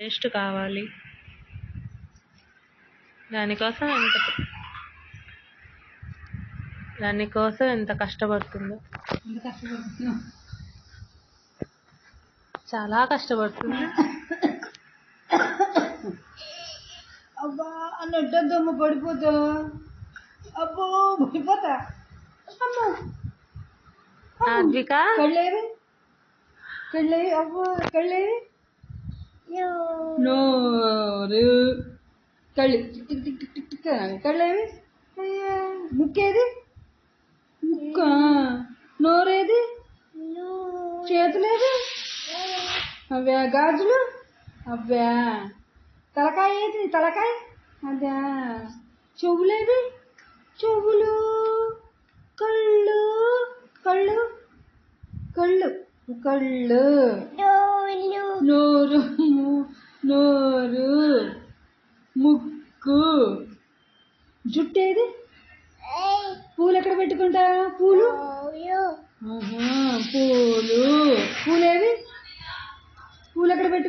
Taste కావాలి. దానికోసం ఎంత దానికోసం ఎంత కష్టపడుతుందో. చాలా కష్టపడుతుంది అబ్బా అని అడ్డద్దమ్మ పడిపోతా. అబ్బో పడిపోతా. కళ్ళేవి కళ్ళేవి అబ్బో కళ్ళేవి నోరు కళ్ళు. Tick tick. కళ్ళేవి ముక్కేది ముక్క నోరేది చేతులేది అవే. గాజులు? అవే. తలకాయ ఏది? తలకాయ? అదే. చెవులేది చెవులు. కళ్ళు. కళ్ళు. కళ్ళు. కళ్ళు. నోరు. నోరు ముక్కు. జుట్టు ఏది? పూలు ఎక్కడ పెట్టుకుంటా పూలు? పూలు. పూలేవి? పూలు ఎక్కడ పెట్టు